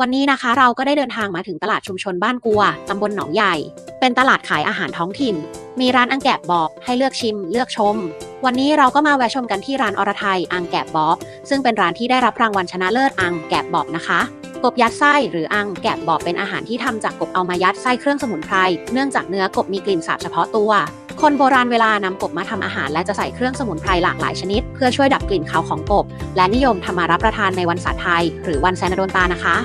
วันนี้นะคะเราก็ได้เดินทางมาถึงตลาดชุมชนบ้านกัว ตำบลหนองใหญ่ เป็นตลาดขายอาหารท้องถิ่น มีร้านอังแกะบอบ ให้เลือกชิม เลือกชม วันนี้เราก็มาแวะชมกันที่ร้านอรไทยอังแกะบอบ ซึ่งเป็นร้านที่ได้รับรางวัลชนะเลิศอังแกะบอบนะคะกบยัดไส้หรืออังแกะบอบเป็นอาหารที่ทำจากกบเอามายัดไส้เครื่องสมุนไพร เนื่องจากเนื้อกบมีกลิ่นสาบเฉพาะตัว คนโบราณเวลานำกบมาทำอาหาร และจะใส่เครื่องสมุนไพรหลากหลายชนิด เพื่อช่วยดับกลิ่นคาวของกบ และนิยมทำมารับประทานในวันศาสตร์ไทย หรือวันแซนโดนตานะคะ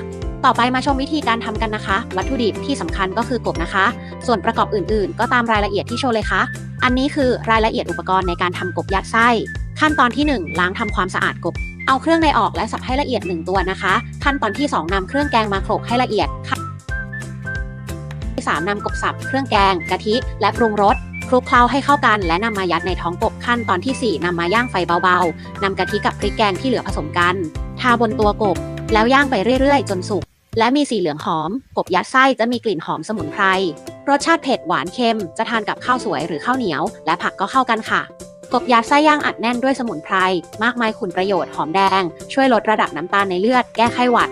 ต่อไปมาชมวิธีการทำกันนะคะ วัตถุดิบที่สำคัญก็คือกบนะคะ ส่วนประกอบอื่นๆ ก็ตามรายละเอียดที่โชว์เลยค่ะ อันนี้คือรายละเอียดอุปกรณ์ในการทำกบยัดไส้ ขั้นตอนที่ 1 ล้างทำความสะอาดกบ เอาเครื่องในออกและสับให้ละเอียด 1 ตัวนะคะ ขั้นตอนที่ 2นำเครื่องแกงมาโขลกให้ละเอียดขั้นที่3นำกบสับ เครื่องแกง กะทิ และปรุงรสคลุกเคล้าให้เข้ากันและนำมายัดในท้องกบขั้นตอนที่ 4นำมาย่างไฟเบาๆนำกะทิกับพริกแกงที่เหลือผสมกัน ทาบนตัวกบ แล้วย่างไปเรื่อยๆ จนสุก และมีสีเหลืองหอม กบยัดไส้จะมีกลิ่นหอมสมุนไพร รสชาติเผ็ดหวานเค็ม จะทานกับข้าวสวยหรือข้าวเหนียว และผักก็เข้ากันค่ะ กบยัดไส้ย่างอัดแน่นด้วยสมุนไพร มากมายคุณประโยชน์หอมแดง ช่วยลดระดับน้ำตาลในเลือด แก้ไข้หวัด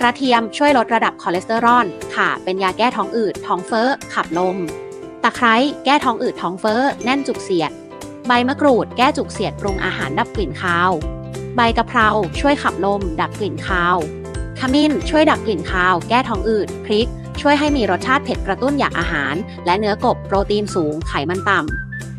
กระเทียมช่วยลดระดับคอเลสเตอรอล ค่ะ เป็นยาแก้ท้องอืด ท้องเฟ้อ ขับลม ตะไคร้แก้ท้องอืดท้องเฟ้อ แน่นจุกเสียด ใบมะกรูด แก้จุกเสียดปรุงอาหารดับกลิ่นคาว ใบกะเพราช่วยขับลม ดับกลิ่นคาว ขมิ้น ช่วยดับกลิ่นคาว แก้ท้องอืด พริก ช่วยให้มีรสชาติเผ็ดกระตุ้นอยากอาหาร และเนื้อกบโปรตีนสูง ไขมันต่ำ